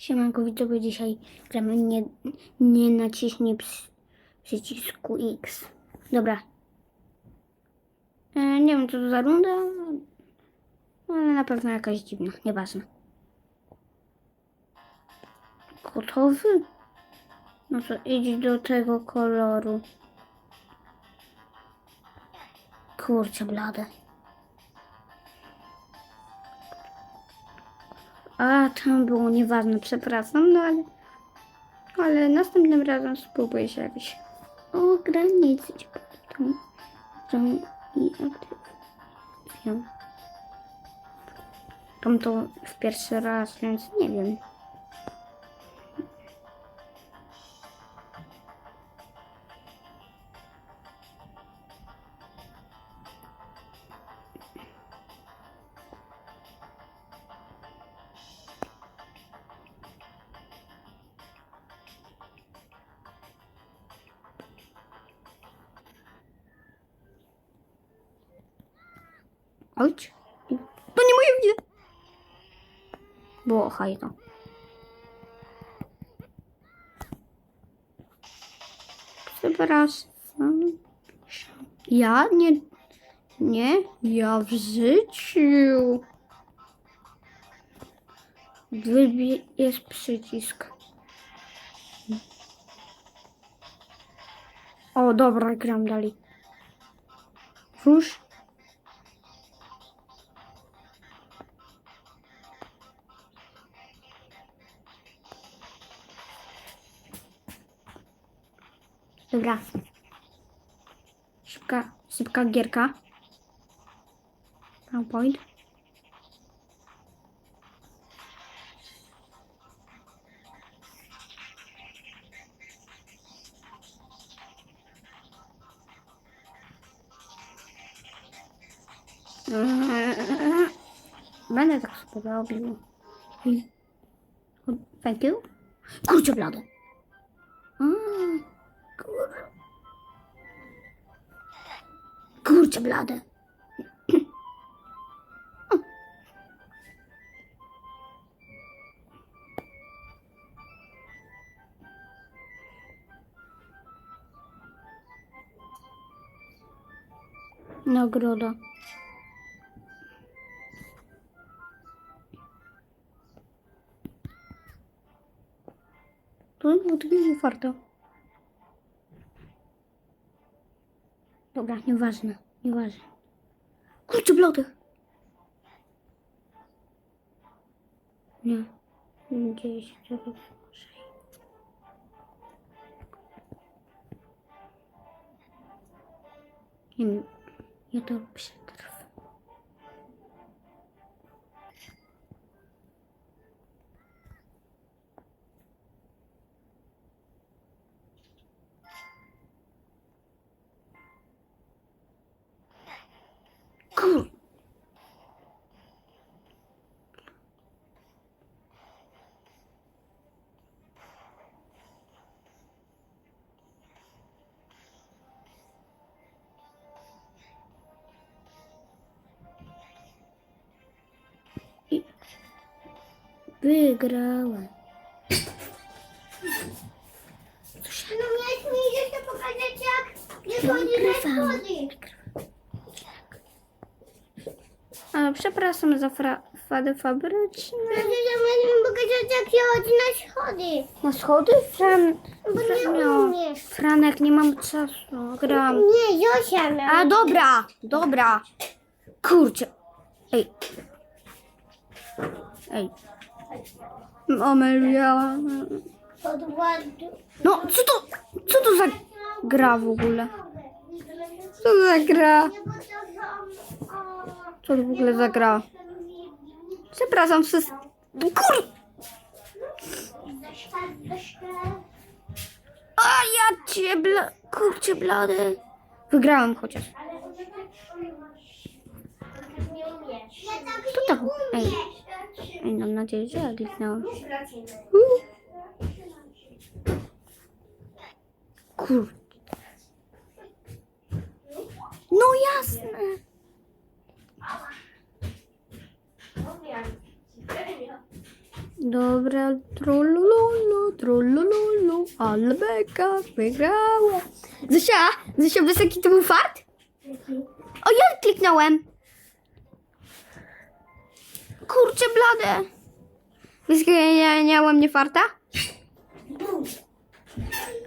Siemanko widzowie, dzisiaj gramy nie, nie naciśnie ps- przycisku X. Dobra. E, nie wiem co to za runda, ale na pewno jakaś dziwna, nieważne. Gotowy? No to idź do tego koloru. Kurczę blade. A, tam było nieważne, przepraszam, no ale... Ale następnym razem spróbuję się jakoś ograniczyć tą, tą i aktywacją. Tam to w pierwszy raz, więc nie wiem. Ojcz. To nie moje wina. Było hajno. Przepraszam. Ja nie... Nie, ja w życiu. Wybie jest przycisk. O, dobra, gram dalej. Rusz. Dobra. Szybka, szybka gierka. PowerPoint. Będę tak sobie robił. Thank you. Kurczę blady. A, Kurczę blade. Nagroda. To było takie otwarte. Dobra, nieważne, nieważne. Kurczę, blody. Nie. Nie dzieje się coraz gorzej. Nie wiem, ja to przetrwam. Wygrałem. No miałeś mi jeszcze pokazać jak nie chodzi na Nagrywam. schody. A, przepraszam za fra- fady fabryczne. Przecież ja miałeś mi pokazać jak się chodzi na schody. Na schody? Fran... Bo nie Fran... no. umiesz. Franek, nie mam czasu. Gram. Nie, Zosia miała. A dobra, dobra. Kurczę. Ej. Ej. Amelia. No, co to, co to za gra w ogóle? Co to za gra? Co to w ogóle za gra? Przepraszam, wszystko. Kur... A ja cię bla... Kurczę blady. Wygrałem chociaż. Co to? Ej. Ej, mam nadzieję, że ja kliknęłam. Uh. Kur... No jasne. Dobra, trollololo, trollololo, ale beka, wygrała. Zosia, Zosia, wiesz to był fart? O, ja kliknąłem. Kurczę blade. Wiesz ja miałam nie farta?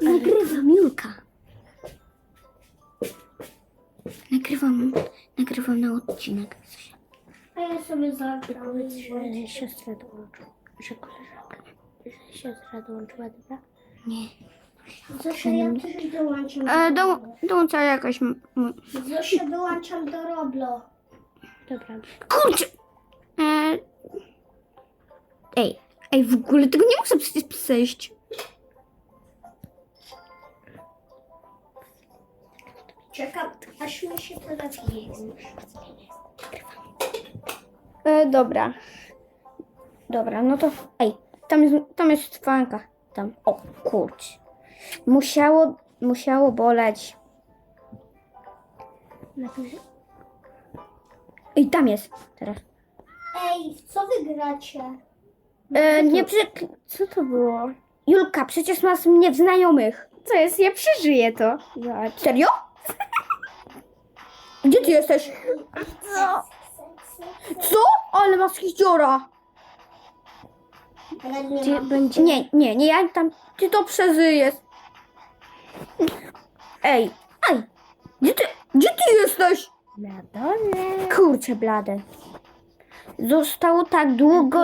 Nagrywam, Julka. Nagrywam, nagrywam na odcinek. A ja sobie zagram. Że siostra dołączyła, że koleżanka, że siostra dołączyła, dobra? Nie. Zosia, ja też dołączam. E, do, dołącza jakaś... m- m- Zosia, dołączam do Roblo. Dobra. Kurczę! Ej, ej, w ogóle tego nie muszę przecież przejść. Czekam, aż mi się telefon E, dobra. Dobra, no to... Ej, tam jest, tam jest fanka. Tam, o, kurczę. Musiało, musiało boleć. Ej, tam jest teraz. Ej, w co wy gracie? E, nie przy... Co to było? Julka, przecież masz mnie w znajomych. Co jest? Ja przeżyję to. Serio? Gdzie ty jesteś? Co? Co? Ale masz. Ale nie Gdzie będzie? Nie, nie, nie, ja tam... Ty to przeżyjesz. Ej, ej. Gdzie ty, gdzie ty jesteś? Na dole. Kurczę blade. Zostało tak długo...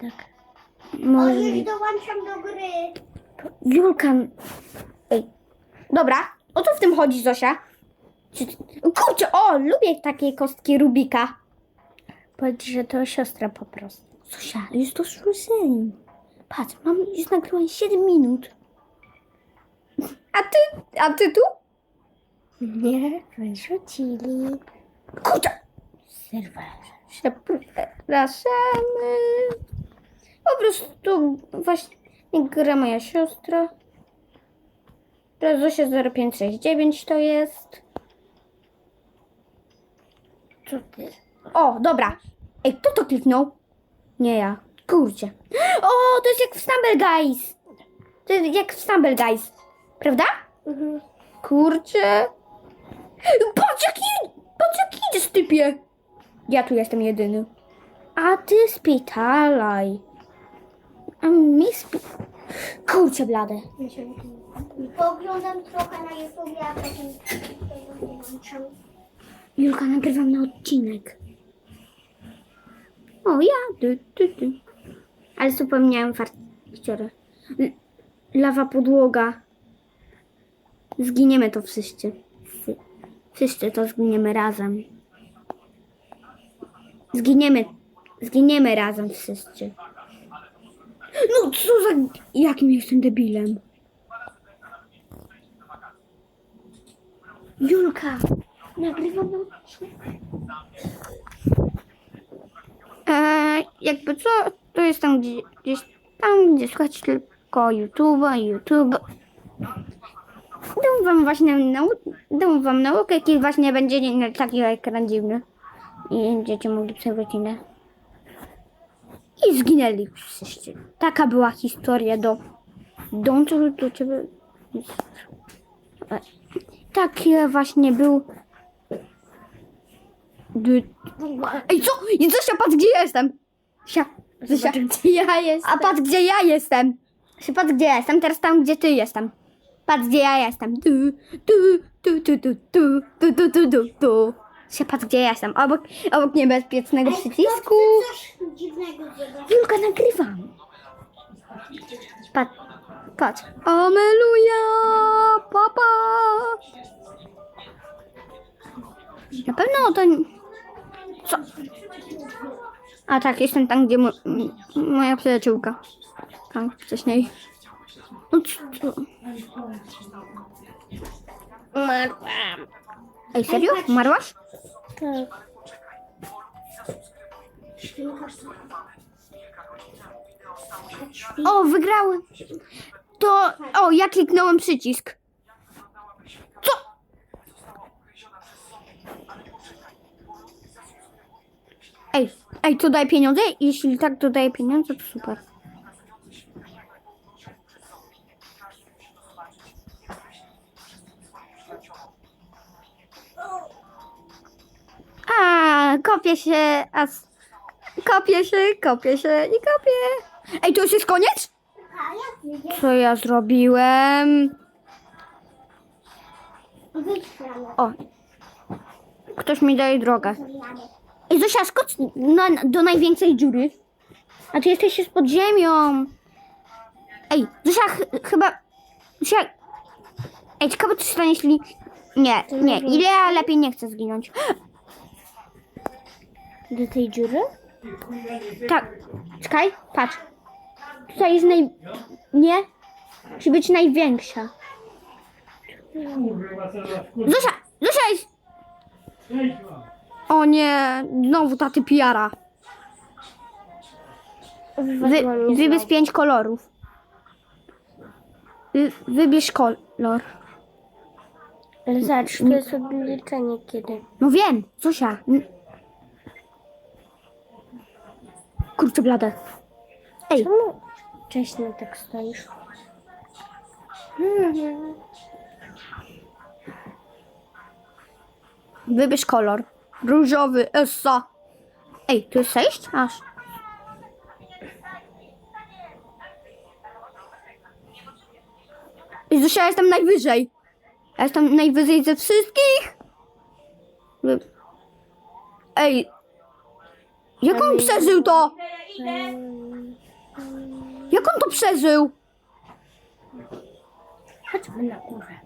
Tak? O, Może... już dołączam do gry. Julka. Ej. Dobra, o co w tym chodzi, Zosia? Kurczę, o, lubię takie kostki Rubika. Powiedz, że to siostra po prostu. Zosia, już to słyszeli. Patrz, mam już nagrałem 7 minut. A ty, a ty tu? Nie, wyrzucili. Kurczę, Serwer. przepraszamy. Po prostu właśnie gra moja siostra. Zosia 0569 to jest. Co ty? O, dobra. Ej, kto to kliknął? Nie ja. Kurczę. O, to jest jak w Stumble Guys. To jest jak w Stumble Guys. Prawda? Mhm. Kurczę. Patrz jaki, patrz jaki idziesz typie. Ja tu jestem jedyny. A ty spitalaj. A mi spi... Kurczę blade. Pooglądam trochę na YouTube, a potem tego dołączam. Julka, nagrywam na odcinek. O, ja. Du, du, du. Ale zapomniałem farciorę. Lawa podłoga. Zginiemy to. Wszyscy- Wszyscy to zginiemy razem. Zginiemy. Zginiemy razem wszyscy. No co za... Jakim jestem debilem? Julka, nagrywam. Eee, jakby co, to jest tam gdzie, gdzieś tam, gdzie słuchać tylko YouTube'a, YouTube. Dam wam właśnie nau- dam wam naukę, jaki właśnie będzie taki ekran dziwny. I będziecie mogli inne. I zginęli wszyscy. Taka była historia do... Dołączył do ciebie... Taki właśnie był... Ej, co? I Zosia, patrz gdzie jestem! Zosia, Zosia. Gdzie ja jestem. A patrz gdzie ja jestem! Zosia, Patrz gdzie ja jestem, teraz tam gdzie ty jestem. Patrz gdzie ja jestem. Tu, tu, tu, tu, tu, tu, tu, tu, tu, tu, tu. Zosia, patrz gdzie ja jestem. Obok, obok niebezpiecznego przycisku. Julka, nagrywam. Patrz, patrz. Ameluja, papa. Na pewno to... Co? A tak, jestem tam, gdzie mo- moja przyjaciółka. Tam wcześniej. No co? Umarłam. Ej, serio? Umarłaś? Tak. O, wygrały. To... O, ja kliknąłem przycisk. Co? Ej, ej, to daje pieniądze? Jeśli tak, to daje pieniądze, to super. Kopię się, a... s- Kopię się, kopię się i kopię. Ej, to już jest koniec? Co ja zrobiłem? O, ktoś mi daje drogę. Ej, Zosia, skocz na, do największej dziury. A ty jesteś pod ziemią. Ej, Zosia, ch- chyba... Zosia... Ej, ciekawe co się stanie, jeśli... Nie, nie, ile lepiej nie chcę zginąć. Do tej dziury? Tak, czekaj, patrz. Tutaj jest naj... Nie? Musi być największa. Zosia, Zosia jest... O nie, znowu ta typiara. Wy, wybierz pięć kolorów. Wy, wybierz kolor. To jest odliczenie kiedy. No wiem, Zosia. Kurczę blade. Ej, Czemu wcześniej tak stoisz? wybierz kolor. Różowy, Essa. Ej, tu jest sześć? Aż. Zosia, ja jestem najwyżej. Ja jestem najwyżej ze wszystkich. Ej. Jak on przeżył to? Jak on to przeżył? Chodźmy na górę.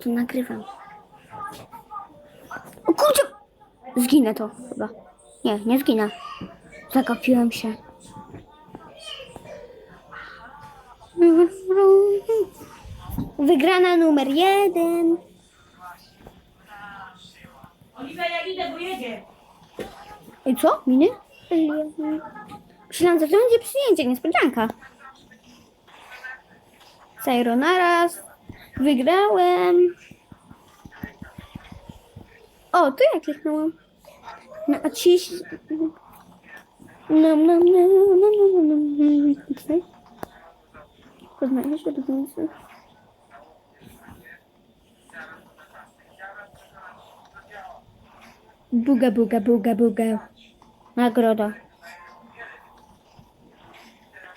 Tu nagrywam. O kurczę! Zginę to chyba. Nie, nie zginę. Zagapiłem się. Wygrana numer jeden. Oliwia, ja idę, bo jedzie. I co? Miny? Że to będzie przyjęcie, niespodzianka. Zero naraz. Wygrałem. O, tu ja kliknęłam. Naciś... Nam, nam, nam, nam, nam, nam, nam. Tutaj. Poznaję się do końca. Buga, buga, buga, buga. Nagroda.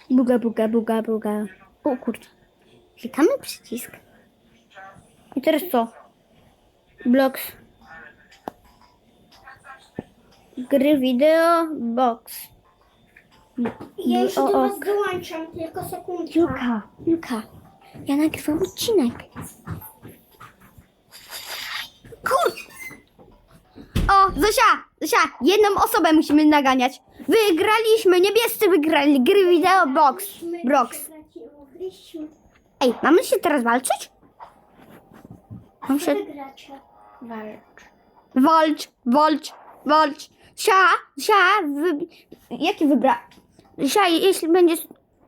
Buga, buga, buga, buga. O kurczę. Klikamy przycisk. I teraz co? Blocks. Gry wideo, box. Ja już do was dołączam, tylko sekundkę. Julka, Julka. Ja nagrywam odcinek. Kur... O, Zosia, Zosia, jedną osobę musimy naganiać. Wygraliśmy, niebiescy wygrali. Gry wideo, box. Brox. Ej, mamy się teraz walczyć? Mam się... wygracie? Walcz. Walcz, walcz, walcz. Sia, sia, wy... jaki wybra... Sia, jeśli będziesz...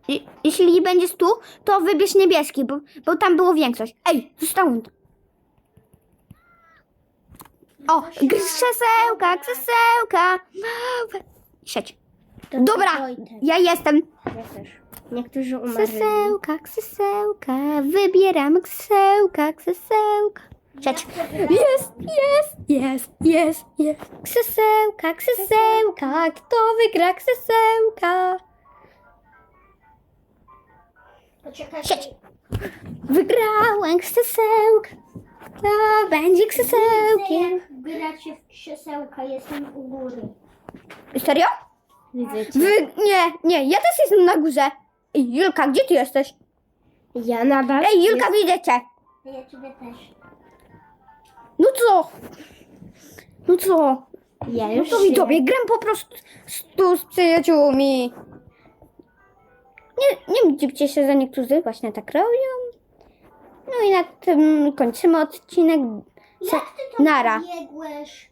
je- Jeśli będziesz tu, to wybierz niebieski, bo, bo tam było większość. Ej, zostało to. O, krzesełka, krzesełka. Siedź. To Dobra, Wojtek. ja jestem. Ja też. Niektórzy umarli. Krzesełka, krzesełka, wybieram krzesełka, krzesełka. Siedź. Jest, jest, jest, jest, jest. Krzesełka, krzesełka, kto wygra krzesełka? Poczekajcie. Siedź. Wygrałem krzesełka. To będzie krzesełkiem. Gracie w krzesełka, jestem u góry. Serio? Widzę cię. Wy... Nie, nie, ja też jestem na górze. Ej, Julka, gdzie ty jesteś? Ja nadal. Ej, Julka, widzę cię. A ja ciebie też. No co? No co? Ja No już to się- i tobie gram po prostu z przyjaciółmi. Nie, nie wiem, gdzie się za niektórzy właśnie tak robią. No i na tym kończymy odcinek. Jak ty to Nara. biegłeś?